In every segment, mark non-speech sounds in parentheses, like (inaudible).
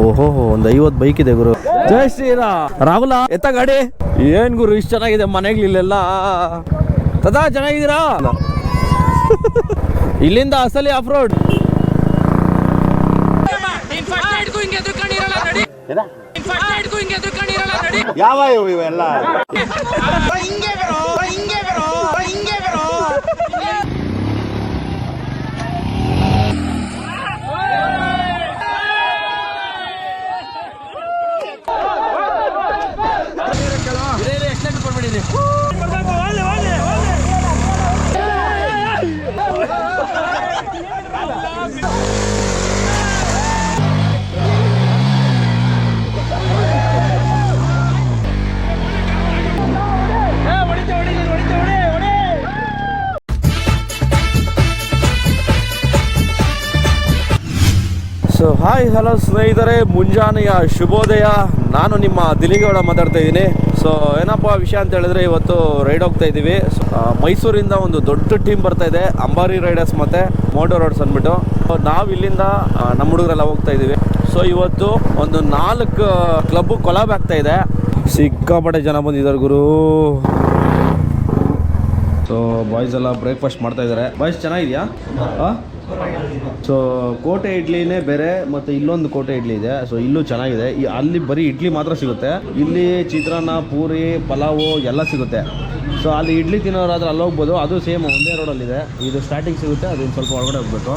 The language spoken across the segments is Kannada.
ಓಹೋ ಒಂದು ಐವತ್ತು ಬೈಕ್ ಇದೆ ಗುರು. ಜೈ ಶ್ರೀರಾಮ್. ರಾಹುಲ ಎತ್ತ ಗಾಡಿ? ಏನ್ ಗುರು ಇಷ್ಟು ಚೆನ್ನಾಗಿದೆ ಮನೆಗಳಿಲ್ಲೆಲ್ಲ ತದಾ ಚೆನ್ನಾಗಿದ್ದೀರಾ? (laughs) ಇಲ್ಲಿಂದ ಅಸಲಿ ಆಫ್ ರೋಡ್ ಯಾವ ನೈಟ್ಗೂ (laughs) ಸೊ ಹಾಯ್ ಹಲೋ ಸ್ನೇಹಿತರೆ. ಮುಂಜಾನೆಯ ಶುಭೋದಯ. ನಾನು ನಿಮ್ಮ ದಿಲಿಗೌಡ ಮಾತಾಡ್ತಾ ಇದ್ದೀನಿ. ಸೊ ಏನಪ್ಪ ವಿಷಯ ಅಂತ ಹೇಳಿದ್ರೆ ಇವತ್ತು ರೈಡ್ ಹೋಗ್ತಾ ಇದ್ದೀವಿ. ಮೈಸೂರಿಂದ ಒಂದು ದೊಡ್ಡ ಟೀಮ್ ಬರ್ತಾ ಇದೆ. ಅಂಬಾರಿ ರೈಡರ್ಸ್ ಮತ್ತು ಮೋಟೋ ರೋಡ್ಸ್ ಅಂದ್ಬಿಟ್ಟು. ನಾವು ಇಲ್ಲಿಂದ ನಮ್ಮ ಹುಡುಗರೆಲ್ಲ ಹೋಗ್ತಾ ಇದ್ದೀವಿ. ಸೊ ಇವತ್ತು ಒಂದು ನಾಲ್ಕು ಕ್ಲಬ್ ಕೊಲಾಬ್ ಆಗ್ತಾ ಇದೆ. ಸಿಕ್ಕಾಪಟ್ಟೆ ಜನ ಬಂದಿದ್ದಾರೆ ಗುರು. ಸೊ ಬಾಯ್ಸ್ ಎಲ್ಲ ಬ್ರೇಕ್ಫಾಸ್ಟ್ ಮಾಡ್ತಾ ಇದ್ದಾರೆ. ಬಾಯ್ಸ್ ಚೆನ್ನಾಗಿದೆಯಾ? ಸೊ ಕೋಟೆ ಇಡ್ಲಿನೇ ಬೇರೆ, ಮತ್ತು ಇಲ್ಲೊಂದು ಕೋಟೆ ಇಡ್ಲಿ ಇದೆ. ಸೊ ಇಲ್ಲೂ ಚೆನ್ನಾಗಿದೆ. ಅಲ್ಲಿ ಬರೀ ಇಡ್ಲಿ ಮಾತ್ರ ಸಿಗುತ್ತೆ. ಇಲ್ಲಿ ಚಿತ್ರಾನ್ನ, ಪೂರಿ, ಪಲಾವು ಎಲ್ಲ ಸಿಗುತ್ತೆ. ಸೊ ಅಲ್ಲಿ ಇಡ್ಲಿ ತಿನ್ನೋರಾದ್ರೆ ಅಲ್ಲಿ ಹೋಗ್ಬೋದು. ಅದು ಸೇಮ್ ಒಂದೇ ರೋಡಲ್ಲಿದೆ. ಇದು ಸ್ಟಾರ್ಟಿಂಗ್ ಸಿಗುತ್ತೆ ಅದು ಸ್ವಲ್ಪ ಒಳಗಡೆ ಹೋಗ್ಬೇಕು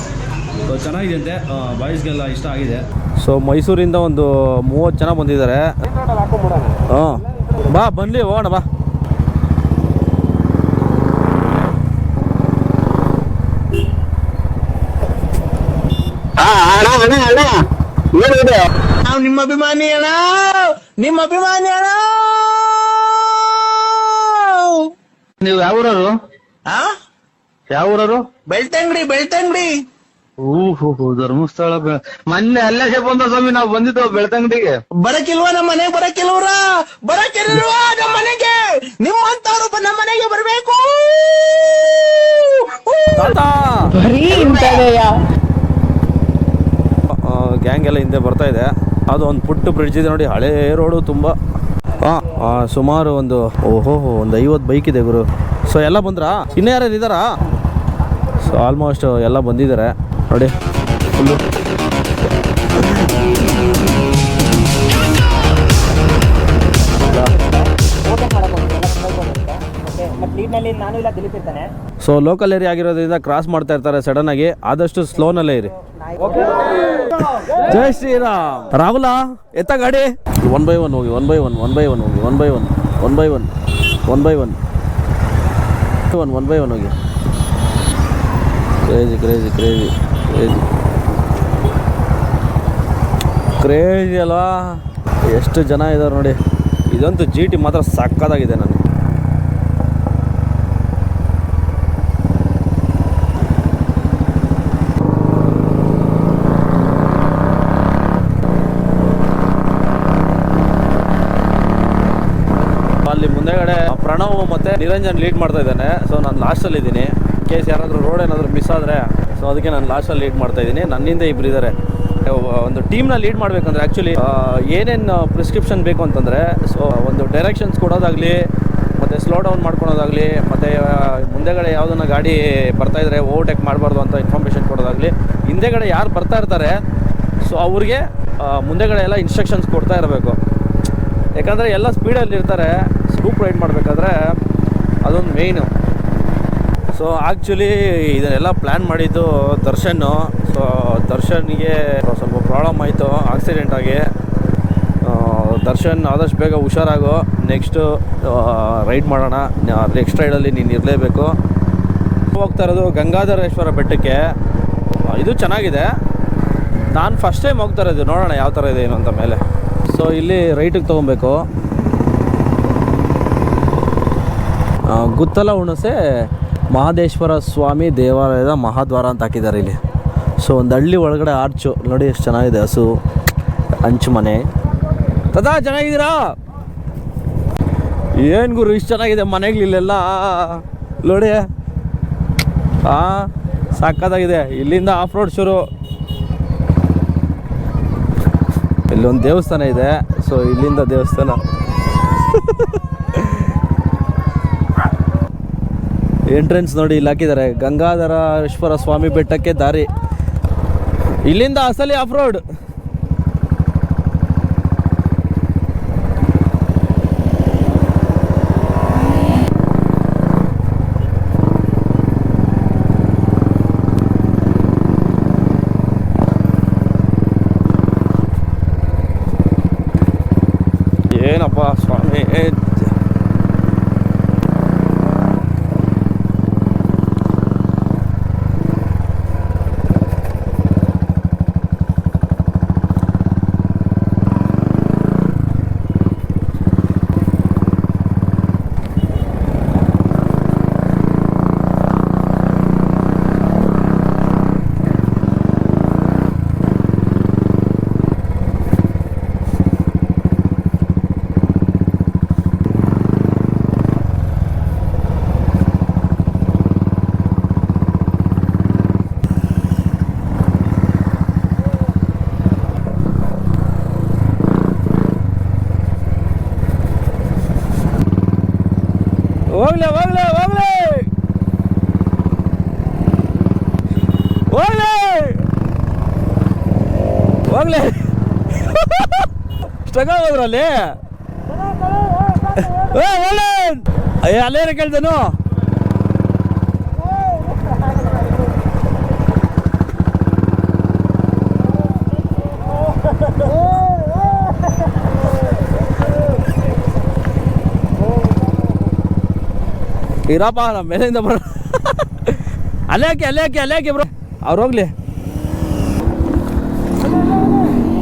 ಸೊ ಚೆನ್ನಾಗಿದೆ ಅಂತೆ. ಬಾಯ್ಸ್ಗೆಲ್ಲ ಇಷ್ಟ ಆಗಿದೆ. ಸೊ ಮೈಸೂರಿಂದ ಒಂದು ಮೂವತ್ತು ಜನ ಬಂದಿದ್ದಾರೆ. ಹಾಂ. ಬಾ, ಬನ್ನಿ, ಹೋಗೋಣ, ಬಾ. ಅಣ್ಣ ಅಣ್ಣ. ಏನಿದೆ ನಾವು ನಿಮ್ಮ ಅಭಿಮಾನಿ ಅಣ್ಣ. ನಿಮ್ಮ ಅಭಿಮಾನಿ ಅಣ್ಣ. ನೀವು ಯಾವ ಊರವರು? ಆ? ಯಾವ ಊರವರು? ಬೆಳ್ತಂಗಡಿ ಬೆಳ್ತಂಗಡಿ. ಓಹೋ ಧರ್ಮಸ್ಥಳ. ಬೆ- ಮೊನ್ನೆ ಅಲ್ಲೇ ಬಂದ ಸ್ವಾಮಿ ನಾವು ಬಂದಿದ್ದು ಬೆಳ್ತಂಗಡಿಗೆ? ಬರಕಿಲ್ವ ನಮ್ಮ ಮನೆಗೆ? ಬರಕಿಲ್ವ್ರ? ಬರಕಿಲ್ವಾ ನಮ್ಮ ಮನೆಗೆ? ನಿಮ್ಮಂತವ್ರು ಬ- ನಮ್ಮ ಮನೆಗೆ ಬರಬೇಕು. ತಾತ. ಗ್ಯಾಂಗ್ ಎಲ್ಲ ಹಿಂದೆ ಬರ್ತಾ ಇದೆ. ಅದು ಒಂದು ಪುಟ್ಟ ಬ್ರಿಡ್ಜ್ ಇದೆ ನೋಡಿ, ಹಳೇ ರೋಡು ತುಂಬ. ಹಾಂ ಸುಮಾರು ಒಂದು, ಓಹೋ, ಒಂದು ಐವತ್ತು ಬೈಕ್ ಇದೆ ಗುರು. ಸೊ ಎಲ್ಲ ಬಂದ್ರಾ? ಇನ್ನೂ ಯಾರು ಇದ್ದಾರಾ? ಸೊ ಆಲ್ಮೋಸ್ಟ್ ಎಲ್ಲ ಬಂದಿದ್ದಾರೆ. ಬಟ್ ನಾನು ಇಲ್ಲ ದಿಲೀಪ್ ಇರ್ತಾನೆ ಸೊ ಲೋಕಲ್ ಏರಿಯಾ ಆಗಿರೋದ್ರಿಂದ ಕ್ರಾಸ್ ಮಾಡ್ತಾ ಇರ್ತಾರೆ ಸಡನ್ ಆಗಿ. ಆದಷ್ಟು ಸ್ಲೋನಲ್ಲೇ ಇರಿ. ಜೈ ಶ್ರೀರಾಮ್. ರಾಹುಲ ಎತ್ತ ಗಾಡಿ? ಒನ್ ಬೈ ಒನ್ ಹೋಗಿ one by one one by one ಹೋಗಿ one by one one by one one by one one one by one ಹೋಗಿ. Crazy crazy crazy crazy crazy ಅಲ್ವಾ? ಎಷ್ಟು ಜನ ಇದ್ದಾರೆ ನೋಡಿ. ಇದಂತೂ ಜಿ ಟಿ ಮಾತ್ರ ಸಕ್ಕದಾಗಿದೆ ನನಗೆ ಅಲ್ಲಿ ಮುಂದೆಗಡೆ ಪ್ರಣವ್ ಮತ್ತೆ ನಿರಂಜನ್ ಲೀಡ್ ಮಾಡ್ತಾ ಇದ್ದಾನೆ. ಸೊ ನಾನು ಲಾಸ್ಟಲ್ಲಿ ಇದ್ದೀನಿ. ಕೇಸ್ ಯಾರಾದರೂ ರೋಡ್ ಏನಾದರೂ ಮಿಸ್ ಆದರೆ ಸೊ ಅದಕ್ಕೆ ನಾನು ಲಾಸ್ಟಲ್ಲಿ ಲೀಡ್ ಮಾಡ್ತಾ ಇದ್ದೀನಿ. ನನ್ನಿಂದ ಇಬ್ಬರು ಇದ್ದಾರೆ ಒಂದು ಟೀಮ್ನ ಲೀಡ್ ಮಾಡಬೇಕಂದ್ರೆ ಆ್ಯಕ್ಚುಲಿ ಏನೇನು ಪ್ರಿಸ್ಕ್ರಿಪ್ಷನ್ ಬೇಕು ಅಂತಂದರೆ ಸೊ ಒಂದು ಡೈರೆಕ್ಷನ್ಸ್ ಕೊಡೋದಾಗಲಿ, ಮತ್ತು ಸ್ಲೋ ಡೌನ್ ಮಾಡ್ಕೊಳೋದಾಗಲಿ, ಮತ್ತು ಮುಂದೆಗಡೆ ಯಾವುದನ್ನ ಗಾಡಿ ಬರ್ತಾ ಇದ್ರೆ ಓವರ್ಟೇಕ್ ಮಾಡಬಾರ್ದು ಅಂತ ಇನ್ಫಾರ್ಮೇಷನ್ ಕೊಡೋದಾಗಲಿ, ಹಿಂದೆಗಡೆ ಯಾರು ಬರ್ತಾ ಇರ್ತಾರೆ ಸೊ ಅವ್ರಿಗೆ ಮುಂದೆಗಡೆ ಎಲ್ಲ ಇನ್ಸ್ಟ್ರಕ್ಷನ್ಸ್ ಕೊಡ್ತಾ ಇರಬೇಕು. ಯಾಕಂದರೆ ಎಲ್ಲ ಸ್ಪೀಡಲ್ಲಿ ಇರ್ತಾರೆ ಸ್ಕೂಪ್ ರೈಡ್ ಮಾಡಬೇಕಾದ್ರೆ ಅದೊಂದು ಮೇಯ್ನು ಸೊ ಆ್ಯಕ್ಚುಲಿ ಇದನ್ನೆಲ್ಲ ಪ್ಲ್ಯಾನ್ ಮಾಡಿದ್ದು ದರ್ಶನ್ ಸೊ ದರ್ಶನ್ಗೆ ಸ್ವಲ್ಪ ಪ್ರಾಬ್ಲಮ್ ಆಯಿತು ಆಕ್ಸಿಡೆಂಟ್ ಆಗಿ. ದರ್ಶನ್ ಆದಷ್ಟು ಬೇಗ ಹುಷಾರಾಗು. ನೆಕ್ಸ್ಟು ರೈಡ್ ಮಾಡೋಣ. ನೆಕ್ಸ್ಟ್ ರೈಡಲ್ಲಿ ನೀನು ಇರಲೇಬೇಕು. ಹೋಗ್ತಾ ಇರೋದು ಗಂಗಾಧರೇಶ್ವರ ಬೆಟ್ಟಕ್ಕೆ. ಇದು ಚೆನ್ನಾಗಿದೆ. ನಾನು ಫಸ್ಟ್ ಟೈಮ್ ಹೋಗ್ತಾ ಇರೋದು. ನೋಡೋಣ ಯಾವ ಥರ ಇದೆ ಏನು ಅಂತ ಮೇಲೆ. ಸೊ ಇಲ್ಲಿ ರೈಟಿಗೆ ತೊಗೊಬೇಕು ಆ, ಗುತ್ತಲ ಹುಣಸೆ ಮಹದೇಶ್ವರ ಸ್ವಾಮಿ ದೇವಾಲಯದ ಮಹಾದ್ವಾರ ಅಂತ ಹಾಕಿದ್ದಾರೆ ಇಲ್ಲಿ. ಸೊ ಒಂದು ಹಳ್ಳಿ ಒಳಗಡೆ ಆರ್ಚು. ನೋಡಿ ಎಷ್ಟು ಚೆನ್ನಾಗಿದೆ ಹಸು, ಅಂಚು ಮನೆ. ತದಾ, ಚೆನ್ನಾಗಿದ್ದೀರಾ? ಏನು ಗುರು, ಇಷ್ಟು ಚೆನ್ನಾಗಿದೆ ಮನೆಗಳಿಲ್ಲೆಲ್ಲ ನೋಡಿ. ಹಾಂ ಸಾಕಾಗಿದೆ ಇಲ್ಲಿಂದ ಆಫ್ ರೋಡ್ ಶುರು. ಇಲ್ಲೊಂದು ದೇವಸ್ಥಾನ ಇದೆ. ಸೊ ಇಲ್ಲಿಂದ ದೇವಸ್ಥಾನ. (laughs) ಎಂಟ್ರೆನ್ಸ್ ನೋಡಿ ಇಲ್ಲಿ ಹಾಕಿದ್ದಾರೆ. ಗಂಗಾಧರೇಶ್ವರ ಸ್ವಾಮಿ ಬೆಟ್ಟಕ್ಕೆ ದಾರಿ. ಇಲ್ಲಿಂದ ಅಸಲಿ ಆಫ್ ರೋಡ್ ಏನಪ್ಪ ಸ್ವಾಮಿ? ಹೋಗ್ಲೆ ಹೋಗ್ಲೆ ಹೋಗ್ಲೆ. ಹೋಗ್ಲೆ. ಹೋಗ್ಲೆ. ಸ್ಟ್ರಗಲ್ ಹೋದ್ರಲ್ಲಿ ಅಲ್ಲೇನ ಕೇಳ್ತೇನು ಇರಪ್ಪ ನಮ್ಮ ಮೇಲಿಂದ ಬರ ಅಲ್ಲೇ ಹಾಕಿ, ಅಲ್ಲೇ ಅಲ್ಲೇ ಬ್ರೋ ಅವ್ರು ಹೋಗ್ಲಿ.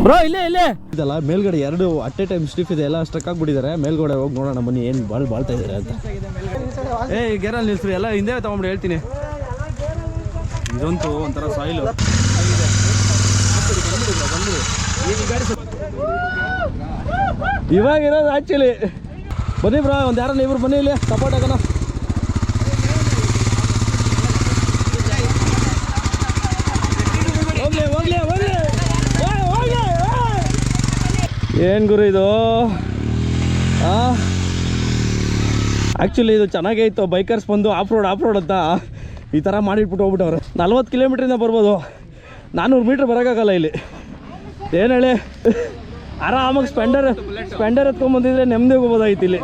ಬ್ರೋ ಇಲ್ಲೇ ಇಲ್ಲೇ. ಇದಲ್ಲ ಮೇಲ್ಗಡೆ ಎರಡು ಅಟ್ ಎ ಟೈಮ್ ಸ್ಟಿಫ್ ಇದೆ, ಎಲ್ಲ ಸ್ಟ್ರಕ್ ಆಗ್ಬಿಟ್ಟಿದ್ದಾರೆ. ಮೇಲ್ಗಡೆ ಹೋಗಿ ನೋಡೋಣ, ಬನ್ನಿ, ಏನು ಬಾಳ್ ಬಾಳ್ತಾ ಇದ್ದಾರೆ ಅಂತ. ಏ ಗೇರಲ್ಲಿ ನಿಲ್ಸ್ರಿ, ಎಲ್ಲ ಹಿಂದೆ ತಗೊಂಡು ಹೇಳ್ತೀನಿ. ಇದಂತೂ ಒಂಥರ ಸಾಯಿಲು ಇವಾಗ ಇರೋದು ಆಕ್ಚುಲಿ ಬನ್ನಿ ಬ್ರಾ ಒಂದು ಯಾರನ್ನ ಇಬ್ರು ಬನ್ನಿ ಇಲ್ಲಿ ಸಪೋರ್ಟ್ ಆಗೋಣ ಹೋಗ್ಲಿ ಹೋಗ್ಲಿ ಹೋಗ್ಲಿ ಏ, ಹೋಗ್ಲಿ ಏನು ಗುರು ಇದು? ಆ್ಯಕ್ಚುಲಿ ಇದು ಚೆನ್ನಾಗೇ ಇತ್ತು. ಬೈಕರ್ಸ್ ಬಂದು ಆಫ್ ರೋಡ್ ಆಫ್ ರೋಡ್ ಅಂತ ಈ ಥರ ಮಾಡಿಟ್ಬಿಟ್ಟು ಹೋಗ್ಬಿಟ್ಟವ್ರೆ ನಲ್ವತ್ತು ಕಿಲೋಮೀಟ್ರಿಂದ ಬರ್ಬೋದು. ನಾನ್ನೂರು ಮೀಟ್ರ್ ಬರೋಕ್ಕಾಗಲ್ಲ ಇಲ್ಲಿ. ಏನು ಹೇಳಿ? ಆರಾಮಾಗಿ ಸ್ಪೆಂಡರ್ ಸ್ಪೆಂಡರ್ ಎತ್ಕೊಂಡ್ಬಂದಿದ್ರೆ ನೆಮ್ಮದಿ ಹೋಗ್ಬೋದಾಗಿತ್ತು ಇಲ್ಲಿ.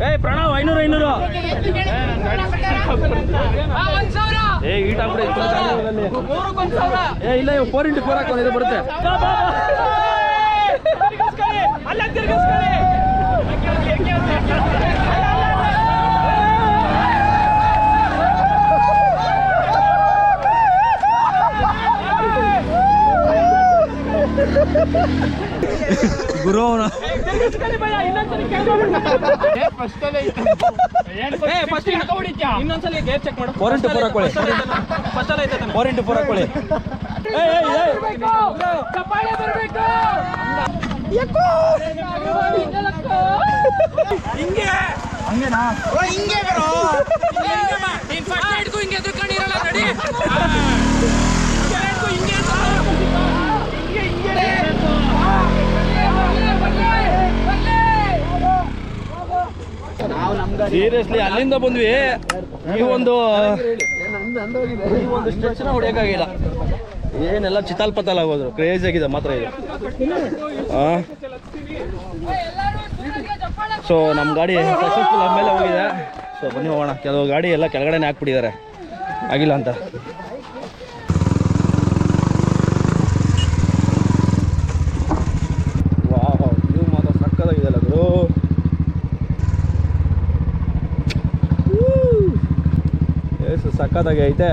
ಏ ಪ್ರಣವ್, ಐನೂರು ಐನೂರು. ಏ, ಈಟ್ ಆಗ್ಬಿಡಿ ಏ, ಇಲ್ಲ ಫೋರ್ ಇಂಟು ಫೋರ್ ಹಾಕೊಂಡು ಇದು ಬರುತ್ತೆ. ಅಲ್ಲ, ತಿರ್ಗಿಸ್ಕೊಳ್ಳಿ ಗುರು ಅವನ ಇನ್ನೊಂದ್ಸಲಿ ಗೇರ್ ಚೆಕ್ ಮಾಡು ಫೋರ್ ಇಂಟು ಫೋರ್ ಹಾಕೊಳ್ಳಿ ಫೋರ್ ಇಂಟು ಫೋರ್ ಹಾಕೊಳ್ಳಿ ಓ, ಹಿಂಗೆ ಬರೋ ಸೀರಿಯಸ್ಲಿ ಅಲ್ಲಿಂದ ಬಂದ್ವಿ. ಈ ಒಂದು ಈ ಒಂದು ಸ್ಟ್ರೆಚ್ನ ಹೊಡಿಯೋಕ್ಕಾಗಿಲ್ಲ. ಏನೆಲ್ಲ ಚಿತಾಲ್ ಪತಾಲ್ ಆಗೋದ್ರು ಕ್ರೇಜ್ ಆಗಿದೆ ಮಾತ್ರ ಇದು. ಸೊ ನಮ್ಮ ಗಾಡಿ ಸಕ್ಸಸ್ಫುಲ್ ಆಮೇಲೆ ಹೋಗಿದೆ. ಸೊ ಬನ್ನಿ ಹೋಗೋಣ. ಕೆಲವು ಗಾಡಿ ಎಲ್ಲ ಕೆಳಗಡೆನೇ ಹಾಕ್ಬಿಟ್ಟಿದ್ದಾರೆ. ಆಗಿಲ್ಲ ಅಂತ ವಾವ್ ಇದು ಮಾತ್ರ ಸಕ್ಕತ್ತಾಗಿದೆಯಲ್ಲ ಗುರು ಎಷ್ಟು ಐತೆ